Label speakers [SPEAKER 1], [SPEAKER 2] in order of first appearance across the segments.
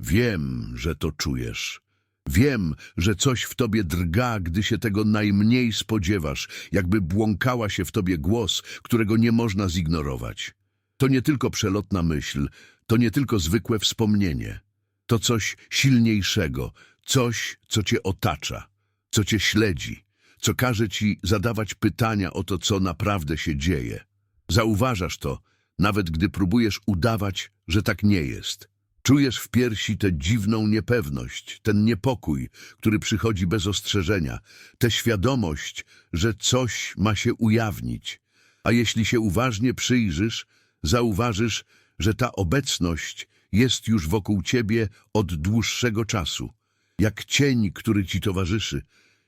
[SPEAKER 1] Wiem, że to czujesz. Wiem, że coś w tobie drga, gdy się tego najmniej spodziewasz, jakby błąkała się w tobie głos, którego nie można zignorować. To nie tylko przelotna myśl, to nie tylko zwykłe wspomnienie. To coś silniejszego, coś, co cię otacza, co cię śledzi, co każe ci zadawać pytania o to, co naprawdę się dzieje. Zauważasz to, nawet gdy próbujesz udawać, że tak nie jest. Czujesz w piersi tę dziwną niepewność, ten niepokój, który przychodzi bez ostrzeżenia, tę świadomość, że coś ma się ujawnić. A jeśli się uważnie przyjrzysz, zauważysz, że ta obecność jest już wokół ciebie od dłuższego czasu, jak cień, który ci towarzyszy,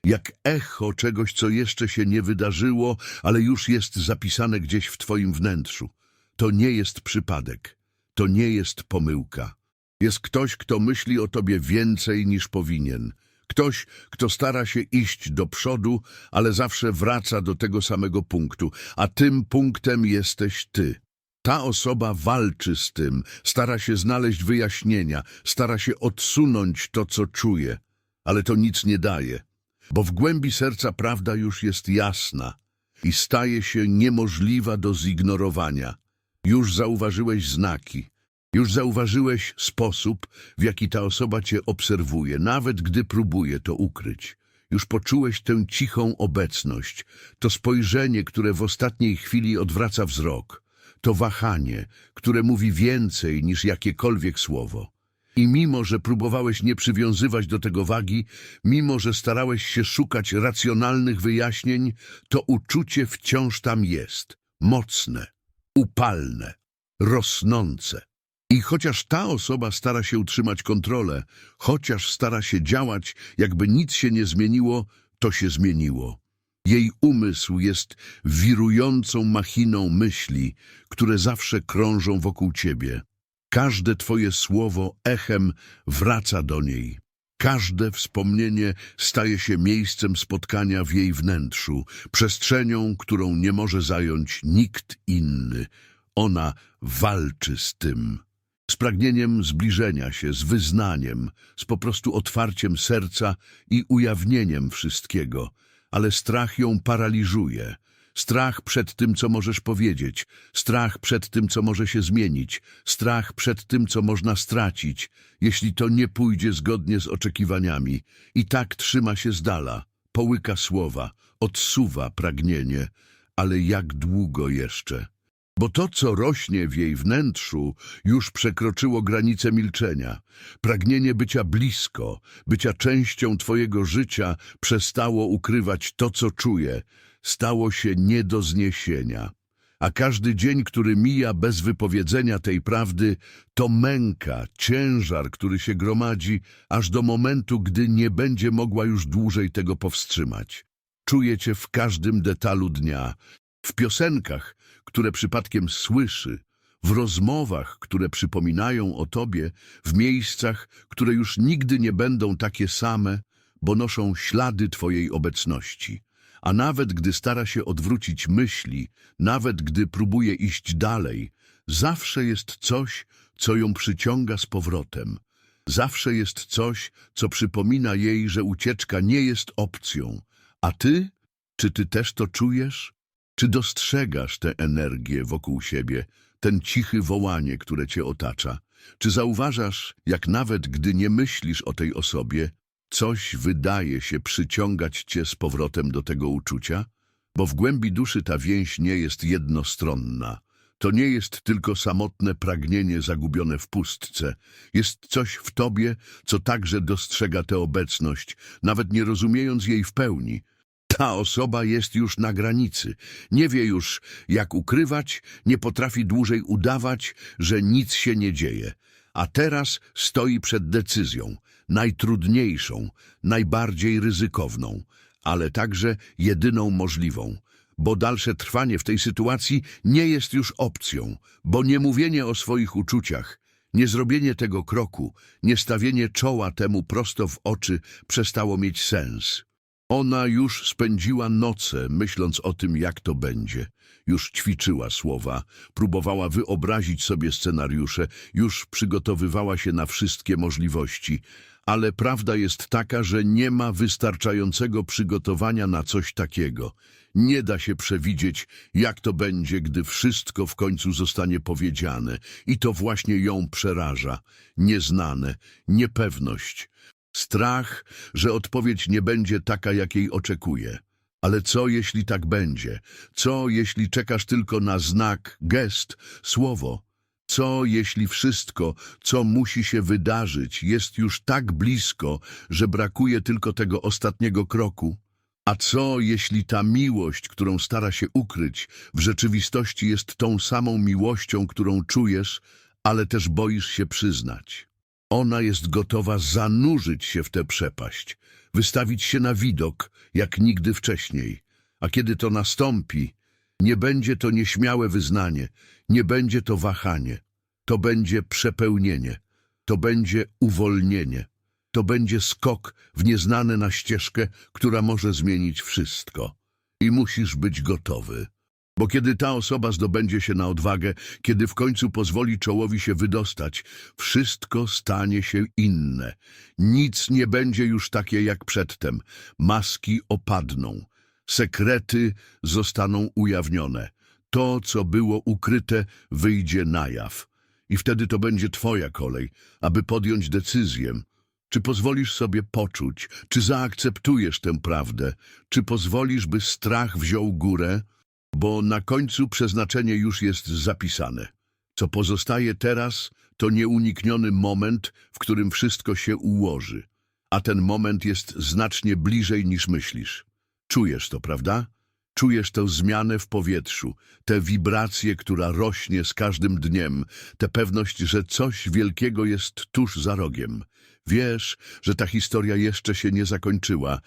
[SPEAKER 1] jak echo czegoś, co jeszcze się nie wydarzyło, ale już jest zapisane gdzieś w twoim wnętrzu. To nie jest przypadek, to nie jest pomyłka. Jest ktoś, kto myśli o tobie więcej niż powinien. Ktoś, kto stara się iść do przodu, ale zawsze wraca do tego samego punktu, a tym punktem jesteś ty. Ta osoba walczy z tym, stara się znaleźć wyjaśnienia, stara się odsunąć to, co czuje, ale to nic nie daje, bo w głębi serca prawda już jest jasna i staje się niemożliwa do zignorowania. Już zauważyłeś znaki, już zauważyłeś sposób, w jaki ta osoba cię obserwuje, nawet gdy próbuje to ukryć. Już poczułeś tę cichą obecność, to spojrzenie, które w ostatniej chwili odwraca wzrok, to wahanie, które mówi więcej niż jakiekolwiek słowo. I mimo, że próbowałeś nie przywiązywać do tego wagi, mimo, że starałeś się szukać racjonalnych wyjaśnień, to uczucie wciąż tam jest, mocne, upalne, rosnące. I chociaż ta osoba stara się utrzymać kontrolę, chociaż stara się działać, jakby nic się nie zmieniło, to się zmieniło. Jej umysł jest wirującą machiną myśli, które zawsze krążą wokół ciebie. Każde twoje słowo echem wraca do niej. Każde wspomnienie staje się miejscem spotkania w jej wnętrzu, przestrzenią, którą nie może zająć nikt inny. Ona walczy z tym. Pragnieniem zbliżenia się, z wyznaniem, z po prostu otwarciem serca i ujawnieniem wszystkiego, ale strach ją paraliżuje. Strach przed tym, co możesz powiedzieć, strach przed tym, co może się zmienić, strach przed tym, co można stracić, jeśli to nie pójdzie zgodnie z oczekiwaniami. I tak trzyma się z dala, połyka słowa, odsuwa pragnienie, ale jak długo jeszcze? Bo to, co rośnie w jej wnętrzu, już przekroczyło granice milczenia. Pragnienie bycia blisko, bycia częścią twojego życia przestało ukrywać to, co czuje, stało się nie do zniesienia. A każdy dzień, który mija bez wypowiedzenia tej prawdy, to męka, ciężar, który się gromadzi, aż do momentu, gdy nie będzie mogła już dłużej tego powstrzymać. Czuje cię w każdym detalu dnia, w piosenkach, które przypadkiem słyszy, w rozmowach, które przypominają o tobie, w miejscach, które już nigdy nie będą takie same, bo noszą ślady twojej obecności. A nawet gdy stara się odwrócić myśli, nawet gdy próbuje iść dalej, zawsze jest coś, co ją przyciąga z powrotem. Zawsze jest coś, co przypomina jej, że ucieczka nie jest opcją. A ty? Czy ty też to czujesz? Czy dostrzegasz tę energię wokół siebie, ten cichy wołanie, które cię otacza? Czy zauważasz, jak nawet gdy nie myślisz o tej osobie, coś wydaje się przyciągać cię z powrotem do tego uczucia? Bo w głębi duszy ta więź nie jest jednostronna. To nie jest tylko samotne pragnienie zagubione w pustce. Jest coś w tobie, co także dostrzega tę obecność, nawet nie rozumiejąc jej w pełni. Ta osoba jest już na granicy. Nie wie już, jak ukrywać, nie potrafi dłużej udawać, że nic się nie dzieje. A teraz stoi przed decyzją, najtrudniejszą, najbardziej ryzykowną, ale także jedyną możliwą. Bo dalsze trwanie w tej sytuacji nie jest już opcją, bo nie mówienie o swoich uczuciach, nie zrobienie tego kroku, nie stawienie czoła temu prosto w oczy przestało mieć sens. Ona już spędziła noce, myśląc o tym, jak to będzie. Już ćwiczyła słowa, próbowała wyobrazić sobie scenariusze, już przygotowywała się na wszystkie możliwości. Ale prawda jest taka, że nie ma wystarczającego przygotowania na coś takiego. Nie da się przewidzieć, jak to będzie, gdy wszystko w końcu zostanie powiedziane. I to właśnie ją przeraża. Nieznane, niepewność. Strach, że odpowiedź nie będzie taka, jakiej oczekuje. Ale co jeśli tak będzie? Co jeśli czekasz tylko na znak, gest, słowo? Co jeśli wszystko, co musi się wydarzyć, jest już tak blisko, że brakuje tylko tego ostatniego kroku? A co jeśli ta miłość, którą stara się ukryć, w rzeczywistości jest tą samą miłością, którą czujesz, ale też boisz się przyznać? Ona jest gotowa zanurzyć się w tę przepaść, wystawić się na widok, jak nigdy wcześniej. A kiedy to nastąpi, nie będzie to nieśmiałe wyznanie, nie będzie to wahanie. To będzie przepełnienie, to będzie uwolnienie, to będzie skok w nieznane na ścieżkę, która może zmienić wszystko. I musisz być gotowy. Bo kiedy ta osoba zdobędzie się na odwagę, kiedy w końcu pozwoli czołowi się wydostać, wszystko stanie się inne. Nic nie będzie już takie jak przedtem. Maski opadną. Sekrety zostaną ujawnione. To, co było ukryte, wyjdzie na jaw. I wtedy to będzie twoja kolej, aby podjąć decyzję. Czy pozwolisz sobie poczuć, czy zaakceptujesz tę prawdę, czy pozwolisz, by strach wziął górę, bo na końcu przeznaczenie już jest zapisane. Co pozostaje teraz, to nieunikniony moment, w którym wszystko się ułoży. A ten moment jest znacznie bliżej niż myślisz. Czujesz to, prawda? Czujesz tę zmianę w powietrzu, tę wibrację, która rośnie z każdym dniem, tę pewność, że coś wielkiego jest tuż za rogiem. Wiesz, że ta historia jeszcze się nie zakończyła.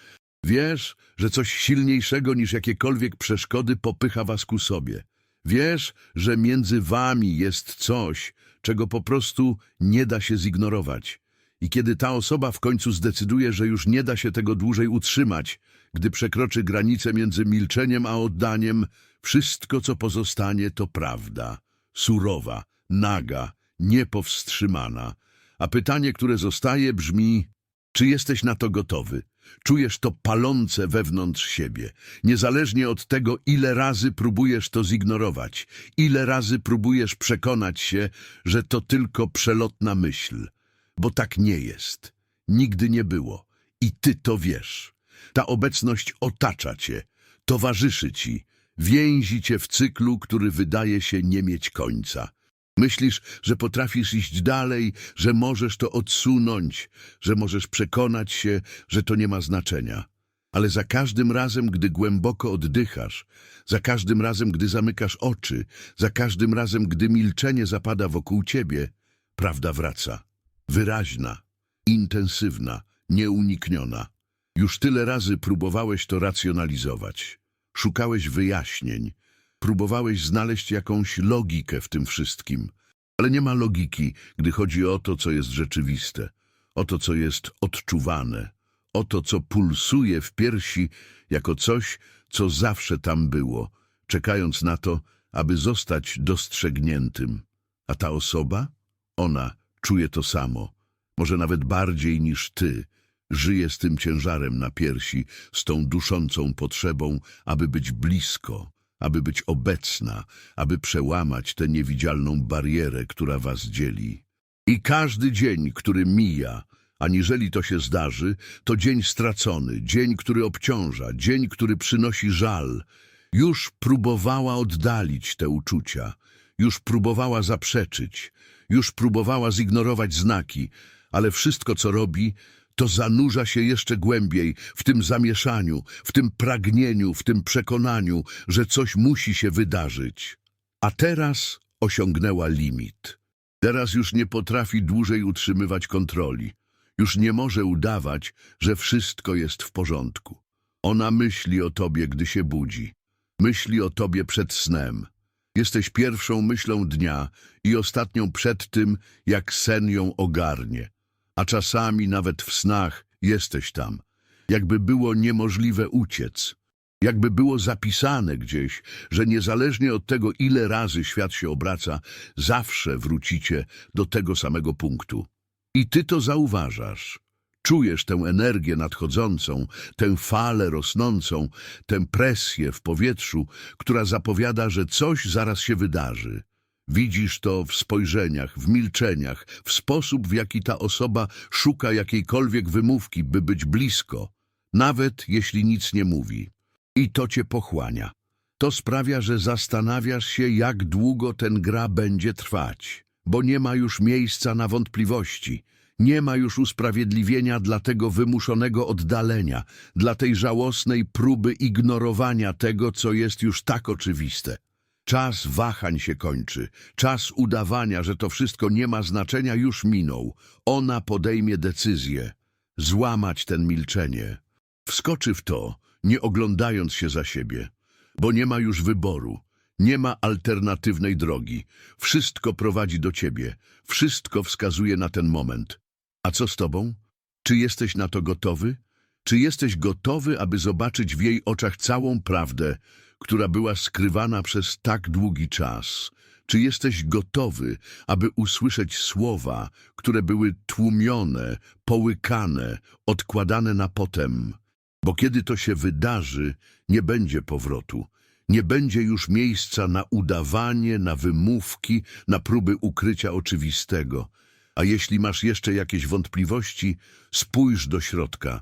[SPEAKER 1] Wiesz, że coś silniejszego niż jakiekolwiek przeszkody popycha was ku sobie. Wiesz, że między wami jest coś, czego po prostu nie da się zignorować. I kiedy ta osoba w końcu zdecyduje, że już nie da się tego dłużej utrzymać, gdy przekroczy granicę między milczeniem a oddaniem, wszystko, co pozostanie, to prawda. Surowa, naga, niepowstrzymana. A pytanie, które zostaje, brzmi: czy jesteś na to gotowy? Czujesz to palące wewnątrz siebie, niezależnie od tego, ile razy próbujesz to zignorować, ile razy próbujesz przekonać się, że to tylko przelotna myśl. Bo tak nie jest. Nigdy nie było. I ty to wiesz. Ta obecność otacza cię, towarzyszy ci, więzi cię w cyklu, który wydaje się nie mieć końca. Myślisz, że potrafisz iść dalej, że możesz to odsunąć, że możesz przekonać się, że to nie ma znaczenia. Ale za każdym razem, gdy głęboko oddychasz, za każdym razem, gdy zamykasz oczy, za każdym razem, gdy milczenie zapada wokół ciebie, prawda wraca. Wyraźna, intensywna, nieunikniona. Już tyle razy próbowałeś to racjonalizować. Szukałeś wyjaśnień, próbowałeś znaleźć jakąś logikę w tym wszystkim, ale nie ma logiki, gdy chodzi o to, co jest rzeczywiste, o to, co jest odczuwane, o to, co pulsuje w piersi jako coś, co zawsze tam było, czekając na to, aby zostać dostrzegniętym. A ta osoba? Ona czuje to samo, może nawet bardziej niż ty, żyje z tym ciężarem na piersi, z tą duszącą potrzebą, aby być blisko, aby być obecna, aby przełamać tę niewidzialną barierę, która was dzieli. I każdy dzień, który mija, aniżeli to się zdarzy, to dzień stracony, dzień, który obciąża, dzień, który przynosi żal. Już próbowała oddalić te uczucia, już próbowała zaprzeczyć, już próbowała zignorować znaki, ale wszystko, co robi, to zanurza się jeszcze głębiej w tym zamieszaniu, w tym pragnieniu, w tym przekonaniu, że coś musi się wydarzyć. A teraz osiągnęła limit. Teraz już nie potrafi dłużej utrzymywać kontroli. Już nie może udawać, że wszystko jest w porządku. Ona myśli o tobie, gdy się budzi. Myśli o tobie przed snem. Jesteś pierwszą myślą dnia i ostatnią przed tym, jak sen ją ogarnie. A czasami nawet w snach jesteś tam. jakby było niemożliwe uciec. Jakby było zapisane gdzieś, że niezależnie od tego, ile razy świat się obraca, zawsze wrócicie do tego samego punktu. I ty to zauważasz. Czujesz tę energię nadchodzącą, tę falę rosnącą, tę presję w powietrzu, która zapowiada, że coś zaraz się wydarzy. Widzisz to w spojrzeniach, w milczeniach, w sposób, w jaki ta osoba szuka jakiejkolwiek wymówki, by być blisko, nawet jeśli nic nie mówi. I to cię pochłania. To sprawia, że zastanawiasz się, jak długo ten gra będzie trwać, bo nie ma już miejsca na wątpliwości. Nie ma już usprawiedliwienia dla tego wymuszonego oddalenia, dla tej żałosnej próby ignorowania tego, co jest już tak oczywiste. Czas wahań się kończy, czas udawania, że to wszystko nie ma znaczenia, już minął. Ona podejmie decyzję. Złamać ten milczenie. Wskoczy w to, nie oglądając się za siebie, bo nie ma już wyboru, nie ma alternatywnej drogi. Wszystko prowadzi do ciebie, wszystko wskazuje na ten moment. A co z tobą? Czy jesteś na to gotowy? Czy jesteś gotowy, aby zobaczyć w jej oczach całą prawdę, która była skrywana przez tak długi czas? Czy jesteś gotowy, aby usłyszeć słowa, które były tłumione, połykane, odkładane na potem? Bo kiedy to się wydarzy, nie będzie powrotu. Nie będzie już miejsca na udawanie, na wymówki, na próby ukrycia oczywistego. A jeśli masz jeszcze jakieś wątpliwości, spójrz do środka.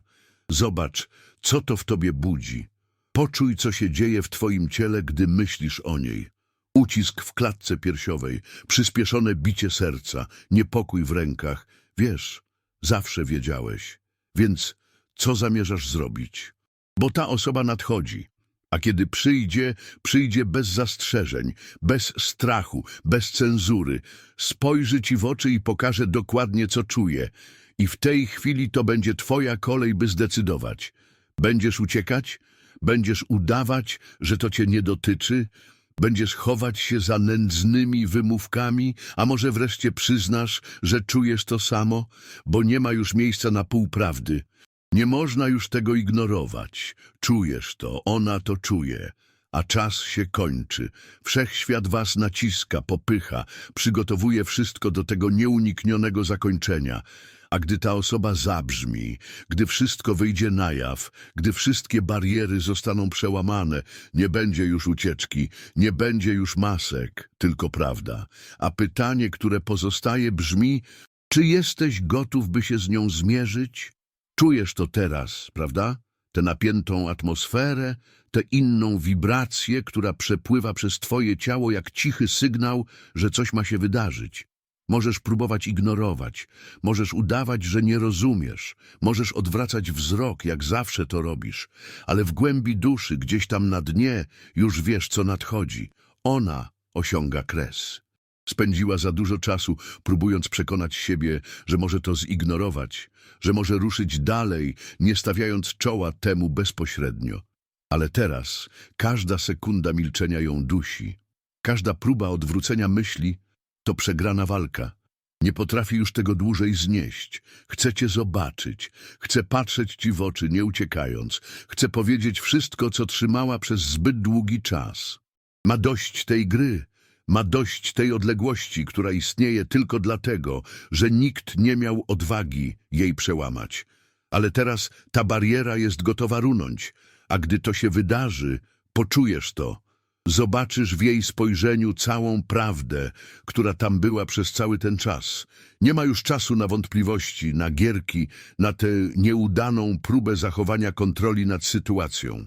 [SPEAKER 1] Zobacz, co to w tobie budzi. Poczuj, co się dzieje w twoim ciele, gdy myślisz o niej. Ucisk w klatce piersiowej, przyspieszone bicie serca, niepokój w rękach. Wiesz, zawsze wiedziałeś. Więc co zamierzasz zrobić? Bo ta osoba nadchodzi. A kiedy przyjdzie, przyjdzie bez zastrzeżeń, bez strachu, bez cenzury. Spojrzy ci w oczy i pokaże dokładnie, co czuje. I w tej chwili to będzie twoja kolej, by zdecydować. Będziesz uciekać? Będziesz udawać, że to cię nie dotyczy? Będziesz chować się za nędznymi wymówkami, a może wreszcie przyznasz, że czujesz to samo, bo nie ma już miejsca na półprawdy. Nie można już tego ignorować. Czujesz to, ona to czuje. A czas się kończy. Wszechświat was naciska, popycha, przygotowuje wszystko do tego nieuniknionego zakończenia. A gdy ta osoba zabrzmi, gdy wszystko wyjdzie na jaw, gdy wszystkie bariery zostaną przełamane, nie będzie już ucieczki, nie będzie już masek, tylko prawda. A pytanie, które pozostaje, brzmi, czy jesteś gotów, by się z nią zmierzyć? Czujesz to teraz, prawda? Tę napiętą atmosferę, tę inną wibrację, która przepływa przez twoje ciało jak cichy sygnał, że coś ma się wydarzyć. Możesz próbować ignorować, możesz udawać, że nie rozumiesz, możesz odwracać wzrok, jak zawsze to robisz, ale w głębi duszy, gdzieś tam na dnie, już wiesz, co nadchodzi. Ona osiąga kres. Spędziła za dużo czasu, próbując przekonać siebie, że może to zignorować, że może ruszyć dalej, nie stawiając czoła temu bezpośrednio. Ale teraz każda sekunda milczenia ją dusi. Każda próba odwrócenia myśli to przegrana walka. Nie potrafi już tego dłużej znieść. Chce cię zobaczyć. Chce patrzeć ci w oczy, nie uciekając. Chce powiedzieć wszystko, co trzymała przez zbyt długi czas. Ma dość tej gry. Ma dość tej odległości, która istnieje tylko dlatego, że nikt nie miał odwagi jej przełamać. Ale teraz ta bariera jest gotowa runąć, a gdy to się wydarzy, poczujesz to. Zobaczysz w jej spojrzeniu całą prawdę, która tam była przez cały ten czas. Nie ma już czasu na wątpliwości, na gierki, na tę nieudaną próbę zachowania kontroli nad sytuacją.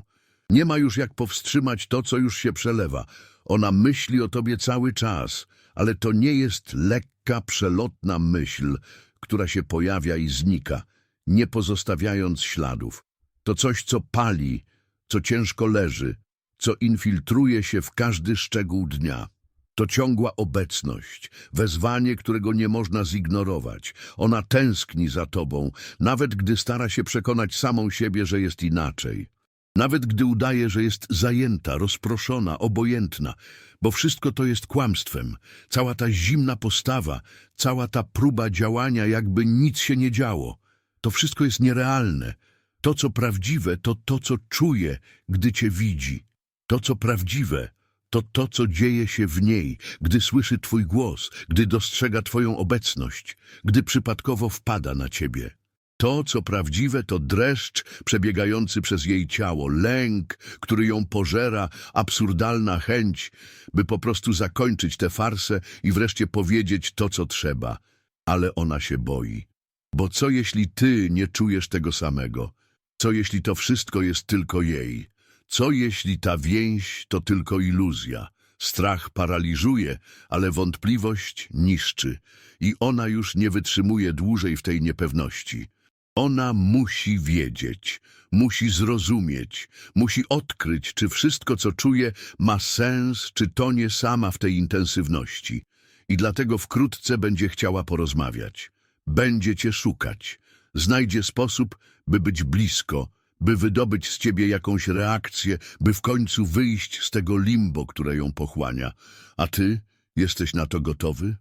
[SPEAKER 1] Nie ma już jak powstrzymać to, co już się przelewa. Ona myśli o tobie cały czas, ale to nie jest lekka, przelotna myśl, która się pojawia i znika, nie pozostawiając śladów. To coś, co pali, co ciężko leży, co infiltruje się w każdy szczegół dnia. To ciągła obecność, wezwanie, którego nie można zignorować. Ona tęskni za tobą, nawet gdy stara się przekonać samą siebie, że jest inaczej. Nawet gdy udaje, że jest zajęta, rozproszona, obojętna, bo wszystko to jest kłamstwem. Cała ta zimna postawa, cała ta próba działania, jakby nic się nie działo. To wszystko jest nierealne. To, co prawdziwe, to to, co czuje, gdy cię widzi. To, co prawdziwe, to to, co dzieje się w niej, gdy słyszy twój głos, gdy dostrzega twoją obecność, gdy przypadkowo wpada na ciebie. To, co prawdziwe, to dreszcz przebiegający przez jej ciało, lęk, który ją pożera, absurdalna chęć, by po prostu zakończyć tę farsę i wreszcie powiedzieć to, co trzeba. Ale ona się boi. Bo co jeśli ty nie czujesz tego samego? Co jeśli to wszystko jest tylko jej? Co jeśli ta więź to tylko iluzja? Strach paraliżuje, ale wątpliwość niszczy i ona już nie wytrzymuje dłużej w tej niepewności. Ona musi wiedzieć, musi zrozumieć, musi odkryć, czy wszystko, co czuje, ma sens, czy tonie sama w tej intensywności. I dlatego wkrótce będzie chciała porozmawiać. Będzie cię szukać. Znajdzie sposób, by być blisko, by wydobyć z ciebie jakąś reakcję, by w końcu wyjść z tego limbo, które ją pochłania. A ty jesteś na to gotowy?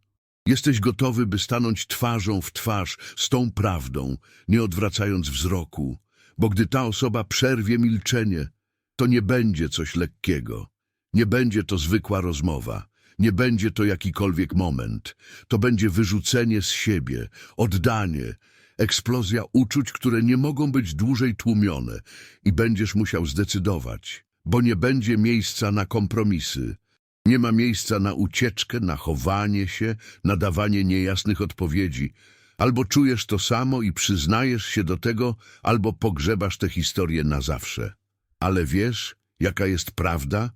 [SPEAKER 1] Jesteś gotowy, by stanąć twarzą w twarz z tą prawdą, nie odwracając wzroku, bo gdy ta osoba przerwie milczenie, to nie będzie coś lekkiego. Nie będzie to zwykła rozmowa. Nie będzie to jakikolwiek moment. To będzie wyrzucenie z siebie, oddanie, eksplozja uczuć, które nie mogą być dłużej tłumione i będziesz musiał zdecydować, bo nie będzie miejsca na kompromisy. Nie ma miejsca na ucieczkę, na chowanie się, na dawanie niejasnych odpowiedzi. Albo czujesz to samo i przyznajesz się do tego, albo pogrzebasz tę historię na zawsze. Ale wiesz, jaka jest prawda?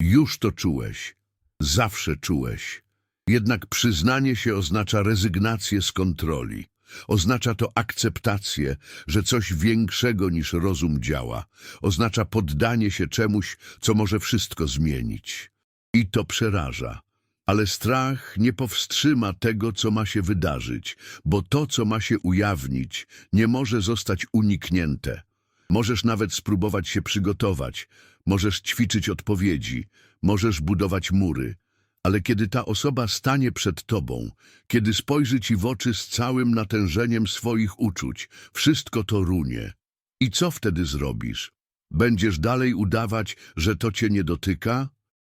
[SPEAKER 1] Już to czułeś. Zawsze czułeś. Jednak przyznanie się oznacza rezygnację z kontroli. Oznacza to akceptację, że coś większego niż rozum działa. Oznacza poddanie się czemuś, co może wszystko zmienić. I to przeraża. Ale strach nie powstrzyma tego, co ma się wydarzyć, bo to, co ma się ujawnić, nie może zostać uniknięte. Możesz nawet spróbować się przygotować, możesz ćwiczyć odpowiedzi, możesz budować mury, ale kiedy ta osoba stanie przed tobą, kiedy spojrzy ci w oczy z całym natężeniem swoich uczuć, wszystko to runie. I co wtedy zrobisz? Będziesz dalej udawać, że to cię nie dotyka?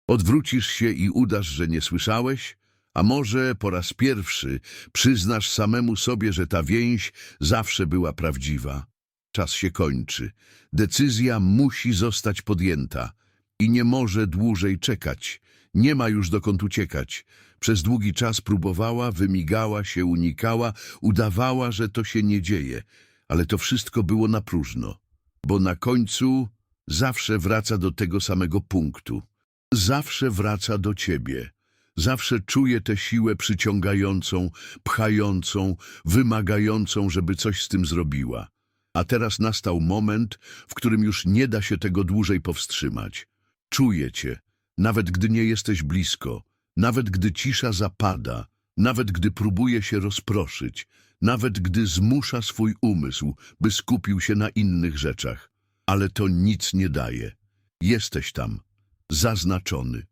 [SPEAKER 1] Odwrócisz się i udasz, że nie słyszałeś? A może po raz pierwszy przyznasz samemu sobie, że ta więź zawsze była prawdziwa? Czas się kończy. Decyzja musi zostać podjęta i nie może dłużej czekać. Nie ma już dokąd uciekać. Przez długi czas próbowała, wymigała się, unikała, udawała, że to się nie dzieje. Ale to wszystko było na próżno, bo na końcu zawsze wraca do tego samego punktu. Zawsze wraca do ciebie. Zawsze czuje tę siłę przyciągającą, pchającą, wymagającą, żeby coś z tym zrobiła. A teraz nastał moment, w którym już nie da się tego dłużej powstrzymać. Czuje cię, nawet gdy nie jesteś blisko, nawet gdy cisza zapada, nawet gdy próbuje się rozproszyć, nawet gdy zmusza swój umysł, by skupił się na innych rzeczach. Ale to nic nie daje. Jesteś tam, zaznaczony,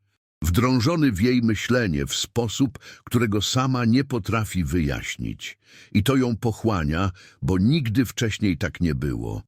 [SPEAKER 1] wdrążony w jej myślenie w sposób, którego sama nie potrafi wyjaśnić. I to ją pochłania, bo nigdy wcześniej tak nie było.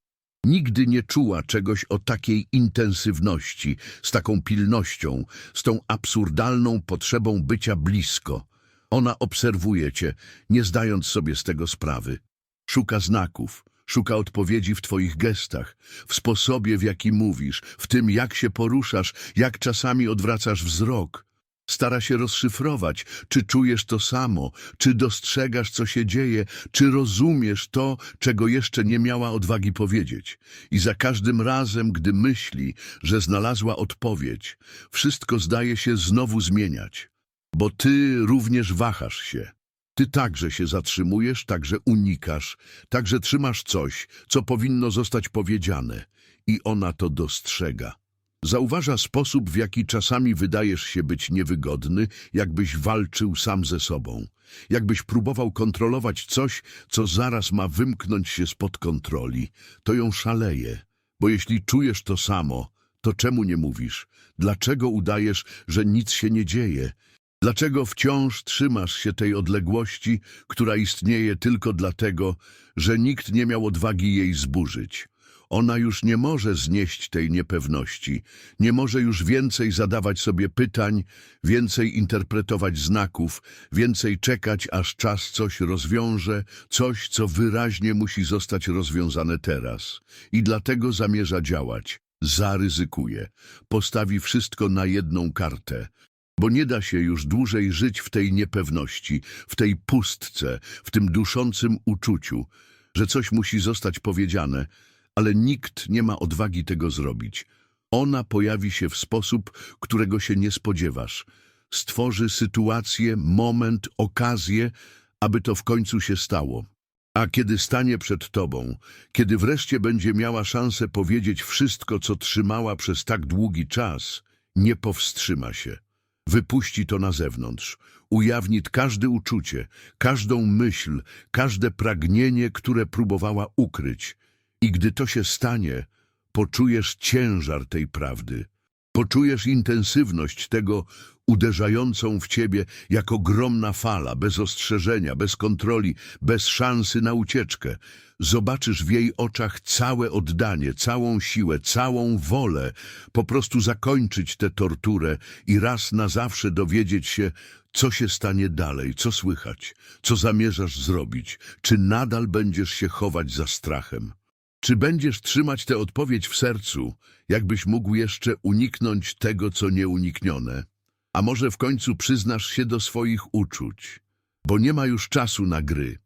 [SPEAKER 1] Nigdy nie czuła czegoś o takiej intensywności, z taką pilnością, z tą absurdalną potrzebą bycia blisko. Ona obserwuje cię, nie zdając sobie z tego sprawy. Szuka znaków, szuka odpowiedzi w twoich gestach, w sposobie, w jaki mówisz, w tym, jak się poruszasz, jak czasami odwracasz wzrok. Stara się rozszyfrować, czy czujesz to samo, czy dostrzegasz, co się dzieje, czy rozumiesz to, czego jeszcze nie miała odwagi powiedzieć. I za każdym razem, gdy myśli, że znalazła odpowiedź, wszystko zdaje się znowu zmieniać. Bo ty również wahasz się. Ty także się zatrzymujesz, także unikasz, także trzymasz coś, co powinno zostać powiedziane. I ona to dostrzega. Zauważa sposób, w jaki czasami wydajesz się być niewygodny, jakbyś walczył sam ze sobą. Jakbyś próbował kontrolować coś, co zaraz ma wymknąć się spod kontroli. To ją szaleje. Bo jeśli czujesz to samo, to czemu nie mówisz? Dlaczego udajesz, że nic się nie dzieje? Dlaczego wciąż trzymasz się tej odległości, która istnieje tylko dlatego, że nikt nie miał odwagi jej zburzyć? Ona już nie może znieść tej niepewności, nie może już więcej zadawać sobie pytań, więcej interpretować znaków, więcej czekać, aż czas coś rozwiąże, coś, co wyraźnie musi zostać rozwiązane teraz. I dlatego zamierza działać, zaryzykuje, postawi wszystko na jedną kartę, bo nie da się już dłużej żyć w tej niepewności, w tej pustce, w tym duszącym uczuciu, że coś musi zostać powiedziane, ale nikt nie ma odwagi tego zrobić. Ona pojawi się w sposób, którego się nie spodziewasz. Stworzy sytuację, moment, okazję, aby to w końcu się stało. A kiedy stanie przed tobą, kiedy wreszcie będzie miała szansę powiedzieć wszystko, co trzymała przez tak długi czas, nie powstrzyma się. Wypuści to na zewnątrz, ujawni każde uczucie, każdą myśl, każde pragnienie, które próbowała ukryć. I gdy to się stanie, poczujesz ciężar tej prawdy. Poczujesz intensywność tego uderzającą w ciebie jak ogromna fala, bez ostrzeżenia, bez kontroli, bez szansy na ucieczkę. Zobaczysz w jej oczach całe oddanie, całą siłę, całą wolę, po prostu zakończyć tę torturę i raz na zawsze dowiedzieć się, co się stanie dalej, co słychać, co zamierzasz zrobić, czy nadal będziesz się chować za strachem. Czy będziesz trzymać tę odpowiedź w sercu, jakbyś mógł jeszcze uniknąć tego, co nieuniknione? A może w końcu przyznasz się do swoich uczuć? Bo nie ma już czasu na gry.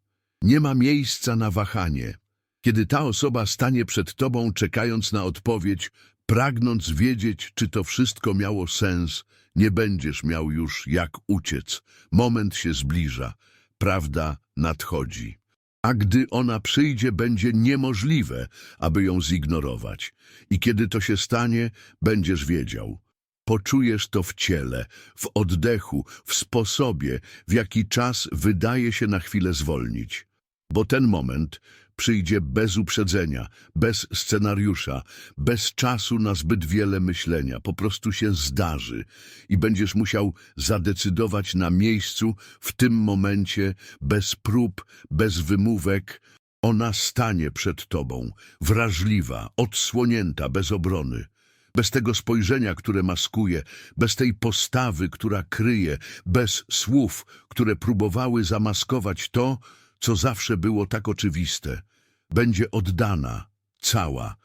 [SPEAKER 1] Nie ma miejsca na wahanie. Kiedy ta osoba stanie przed tobą, czekając na odpowiedź, pragnąc wiedzieć, czy to wszystko miało sens, nie będziesz miał już jak uciec. Moment się zbliża. Prawda nadchodzi. A gdy ona przyjdzie, będzie niemożliwe, aby ją zignorować. I kiedy to się stanie, będziesz wiedział. Poczujesz to w ciele, w oddechu, w sposobie, w jaki czas wydaje się na chwilę zwolnić. Bo ten moment przyjdzie bez uprzedzenia, bez scenariusza, bez czasu na zbyt wiele myślenia. Po prostu się zdarzy i będziesz musiał zadecydować na miejscu, w tym momencie, bez prób, bez wymówek. Ona stanie przed tobą, wrażliwa, odsłonięta, bez obrony. Bez tego spojrzenia, które maskuje, bez tej postawy, która kryje, bez słów, które próbowały zamaskować to, co zawsze było tak oczywiste. Będzie oddana, cała,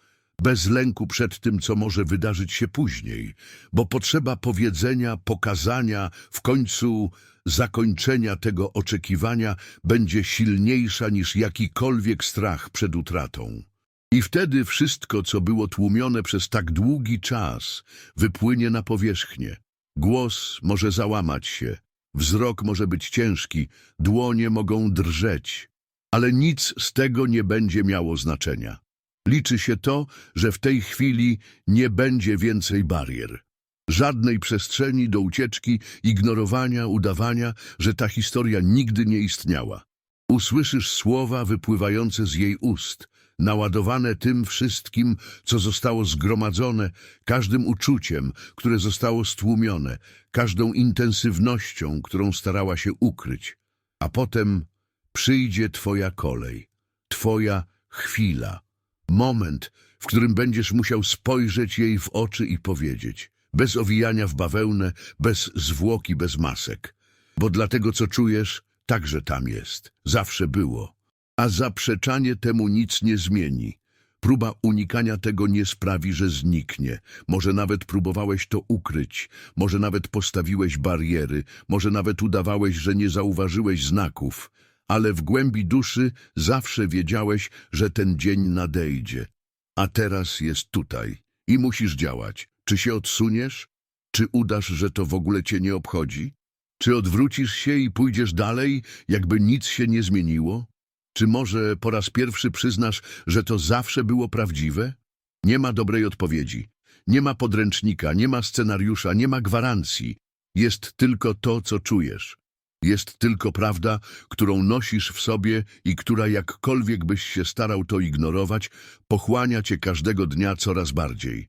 [SPEAKER 1] bez lęku przed tym, co może wydarzyć się później, bo potrzeba powiedzenia, pokazania, w końcu zakończenia tego oczekiwania będzie silniejsza niż jakikolwiek strach przed utratą. I wtedy wszystko, co było tłumione przez tak długi czas, wypłynie na powierzchnię. Głos może załamać się, wzrok może być ciężki, dłonie mogą drżeć, ale nic z tego nie będzie miało znaczenia. Liczy się to, że w tej chwili nie będzie więcej barier. Żadnej przestrzeni do ucieczki, ignorowania, udawania, że ta historia nigdy nie istniała. Usłyszysz słowa wypływające z jej ust, naładowane tym wszystkim, co zostało zgromadzone, każdym uczuciem, które zostało stłumione, każdą intensywnością, którą starała się ukryć. A potem przyjdzie Twoja kolej, Twoja chwila, moment, w którym będziesz musiał spojrzeć jej w oczy i powiedzieć, bez owijania w bawełnę, bez zwłoki, bez masek, bo dlatego, co czujesz, także tam jest, zawsze było. A zaprzeczanie temu nic nie zmieni. Próba unikania tego nie sprawi, że zniknie. Może nawet próbowałeś to ukryć, może nawet postawiłeś bariery, może nawet udawałeś, że nie zauważyłeś znaków, ale w głębi duszy zawsze wiedziałeś, że ten dzień nadejdzie. A teraz jest tutaj i musisz działać. Czy się odsuniesz? Czy udasz, że to w ogóle cię nie obchodzi? Czy odwrócisz się i pójdziesz dalej, jakby nic się nie zmieniło? Czy może po raz pierwszy przyznasz, że to zawsze było prawdziwe? Nie ma dobrej odpowiedzi. Nie ma podręcznika, nie ma scenariusza, nie ma gwarancji. Jest tylko to, co czujesz. Jest tylko prawda, którą nosisz w sobie i która jakkolwiek byś się starał to ignorować, pochłania cię każdego dnia coraz bardziej.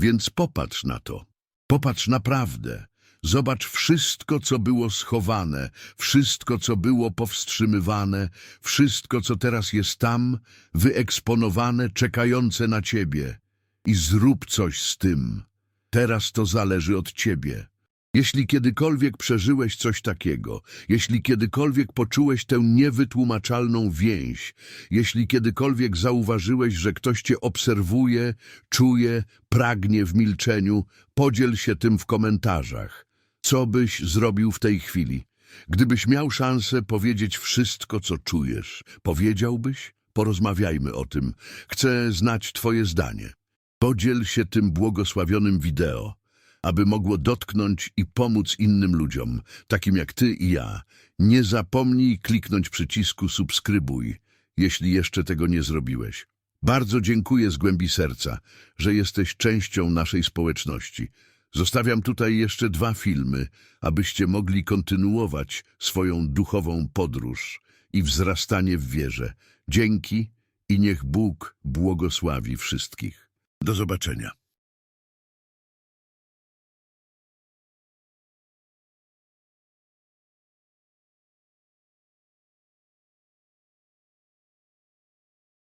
[SPEAKER 1] Więc popatrz na to. Popatrz naprawdę. Zobacz wszystko, co było schowane, wszystko, co było powstrzymywane, wszystko, co teraz jest tam, wyeksponowane, czekające na ciebie. I zrób coś z tym. Teraz to zależy od ciebie. Jeśli kiedykolwiek przeżyłeś coś takiego, jeśli kiedykolwiek poczułeś tę niewytłumaczalną więź, jeśli kiedykolwiek zauważyłeś, że ktoś cię obserwuje, czuje, pragnie w milczeniu, podziel się tym w komentarzach. Co byś zrobił w tej chwili? Gdybyś miał szansę powiedzieć wszystko, co czujesz, powiedziałbyś? Porozmawiajmy o tym. Chcę znać twoje zdanie. Podziel się tym błogosławionym wideo, aby mogło dotknąć i pomóc innym ludziom, takim jak ty i ja. Nie zapomnij kliknąć przycisku subskrybuj, jeśli jeszcze tego nie zrobiłeś. Bardzo dziękuję z głębi serca, że jesteś częścią naszej społeczności. Zostawiam tutaj jeszcze dwa filmy, abyście mogli kontynuować swoją duchową podróż i wzrastanie w wierze. Dzięki i niech Bóg błogosławi wszystkich. Do zobaczenia.